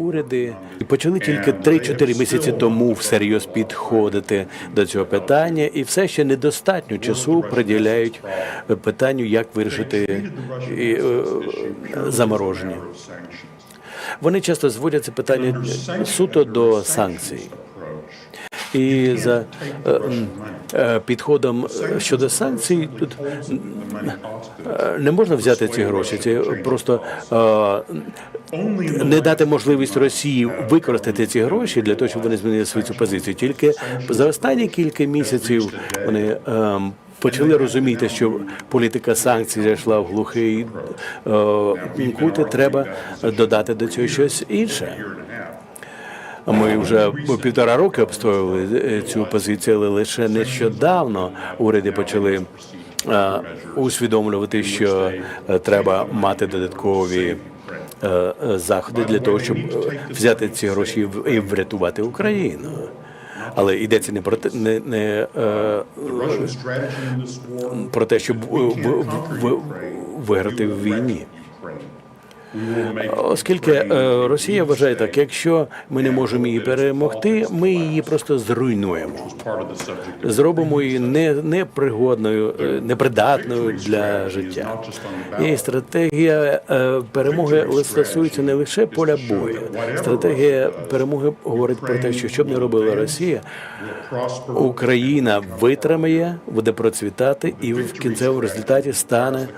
уряди почали тільки 3-4 місяці тому всерйоз підходити до цього питання, і все ще недостатньо часу приділяють питанню, як вирішити е, замороження. Вони часто зводять це питання суто до санкцій. І за е, е, підходом щодо санкцій тут не можна взяти ці гроші. Це просто не дати можливість Росії використати ці гроші для того, щоб вони змінили свою позицію. Тільки за останні кілька місяців вони. ем, Почали розуміти, що політика санкцій зайшла в глухий е, кут, і треба додати до цього щось інше. Ми вже півтора роки обстоювали е, цю позицію, але лише нещодавно уряди почали е, усвідомлювати, що треба мати додаткові заходи для того, щоб е, взяти ці гроші і врятувати Україну. Але йдеться не про те, не, не е, про те, щоб виграти в війні. Оскільки е, Росія вважає так, якщо ми не можемо її перемогти, ми її просто зруйнуємо. Зробимо її не, непригодною, е, непридатною для життя. І стратегія е, перемоги стосується не лише поля бою. Стратегія перемоги говорить про те, що що б не робила Росія, Україна витримає, буде процвітати і в кінцевому результаті стане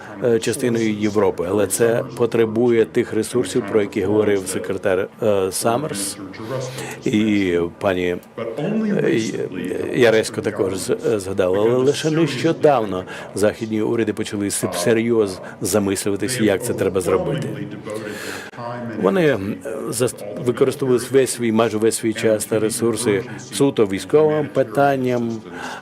частиною Європи. Але це потребує тих ресурсів, про які говорив секретар е, Саммерс і пані е, Яресько також згадала. Але лише нещодавно західні уряди почали серйозно замислюватися, як це треба зробити. Вони е, використовували весь свій майже весь свій час та ресурси суто військовим питанням,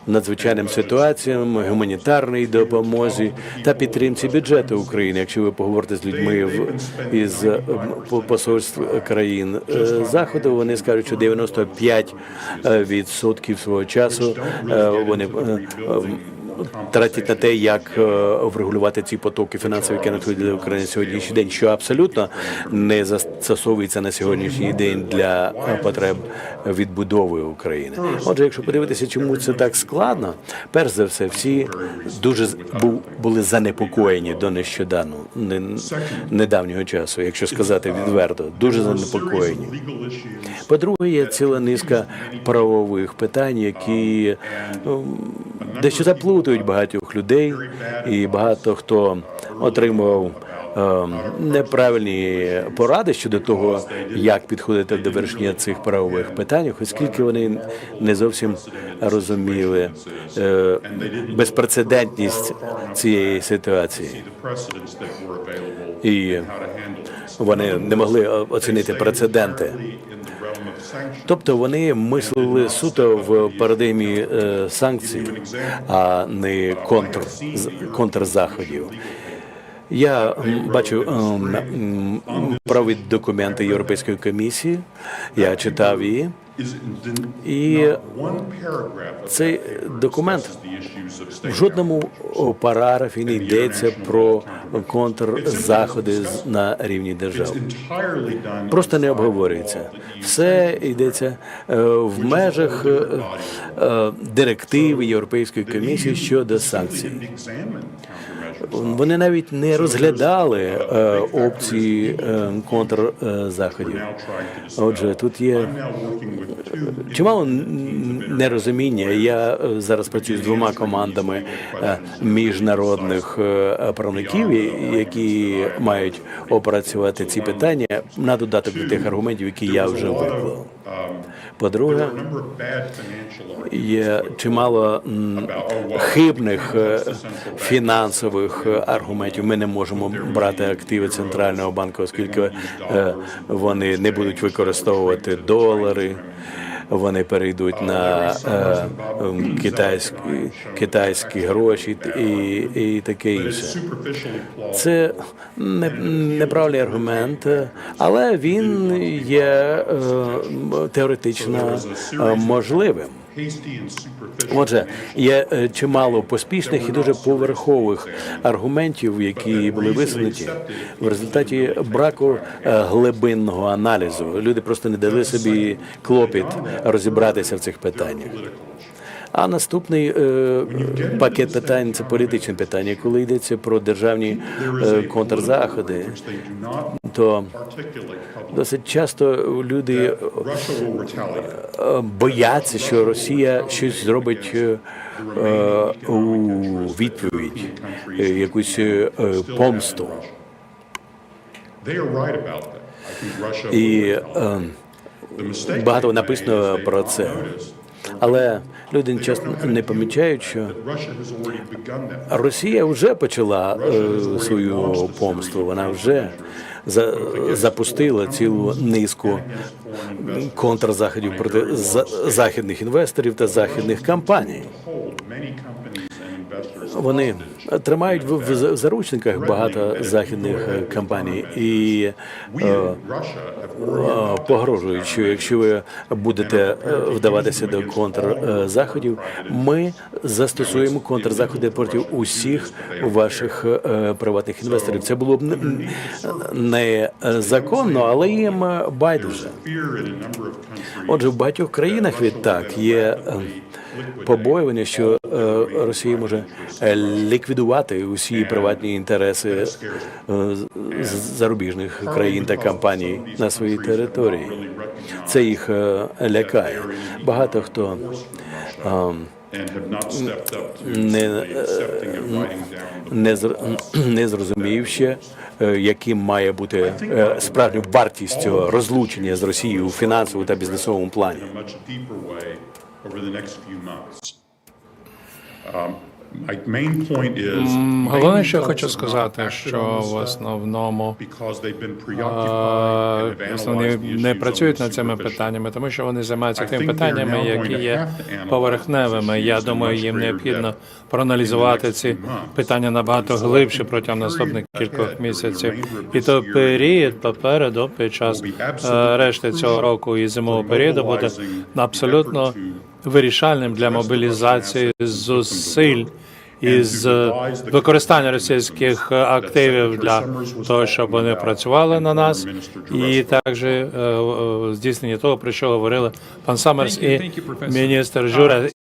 надзвичайним ситуаціям, гуманітарній допомозі та підтримці бюджету України. Якщо ви поговорите з людьми в із е, посольств країн е, заходу, вони скажуть, що 95% е, відсотків свого часу вони тратять на те, як е, врегулювати ці потоки фінансові, які надходять для України сьогоднішній день, що абсолютно не застосовується на сьогоднішній день для е, потреб відбудови України. Отже, якщо подивитися, чому це так складно, перш за все, всі дуже були занепокоєні до нещодавно недавнього часу, якщо сказати відверто, дуже занепокоєні. По-друге, є ціла низка правових питань, які ем, дещо заплутують багатьох людей, і багато хто отримував ем, неправильні поради щодо того, як підходити до вирішення цих правових питань, оскільки вони не зовсім розуміли е, безпрецедентність цієї ситуації. І вони не могли оцінити прецеденти. Тобто вони мислили суто в парадигмі е, санкцій, а не контр, контрзаходів. Я бачу ем, праві документи Європейської комісії, я читав її, і цей документ в жодному параграфі не йдеться про контрзаходи на рівні держав. Просто не обговорюється. Все йдеться е, в межах е, е, директиви Європейської комісії щодо санкцій. Вони навіть не розглядали е, опції е, контрзаходів. Отже, тут є чимало нерозуміння. Я е, зараз працюю з двома командами міжнародних правників, які мають опрацювати ці питання на додаток до тих аргументів, які я вже виклав. По-друге, є чимало хибних е, фінансових е, аргументів. Ми не можемо брати активи центрального банку, оскільки е, вони не будуть використовувати долари. Вони перейдуть на е, ем, китайські, китайські гроші і, і таке інше. Це не, неправильний аргумент, але він є е, теоретично е, можливим. Отже, є е, чимало поспішних і дуже поверхових аргументів, які були висунуті в результаті браку е, глибинного аналізу. Люди просто не дали собі клопіт розібратися в цих питаннях. А наступний е, пакет питань це політичне питання. Коли йдеться про державні е, контрзаходи, то досить часто люди е, бояться, що Росія щось зробить у відповідь, якусь помсту. І е, багато написано про це. Але люди часто не помічають, що Росія вже почала е, свою помсту. Вона вже за, запустила цілу низку контрзаходів проти за- західних інвесторів та західних компаній. Вони тримають в, заручниках багато західних е, компаній і е, е, погрожують, що якщо ви будете вдаватися до контрзаходів, ми застосуємо контрзаходи проти усіх ваших приватних інвесторів. Це було б не- не але їм байдуже. Отже, в багатьох країнах відтак є побоювання, що е, Росія може е, ліквідувати усі приватні інтереси е, зарубіжних країн та компаній на своїй території. Це їх лякає. Багато хто не, не, не зрозумів ще, яким має бути справжня вартість розлучення з Росією у фінансовому та бізнесовому плані. Over the next few months. Um, My main point is. Головне, що я хочу сказати, що в основному because they've been е, preoccupied and have основні analyzed the не працюють only над цими superficially. питаннями, тому що вони займаються тими питаннями, які є поверхневими. Я думаю, їм необхідно проаналізувати ці питання набагато глибше протягом наступних кількох місяців. І то період попереду, під час е, решти цього року і зимового періоду буде абсолютно вирішальним для мобілізації зусиль із використання російських активів для того, щоб вони працювали на нас, і також е, е, здійснення того, про що говорили пан Саммерс і міністр Жура.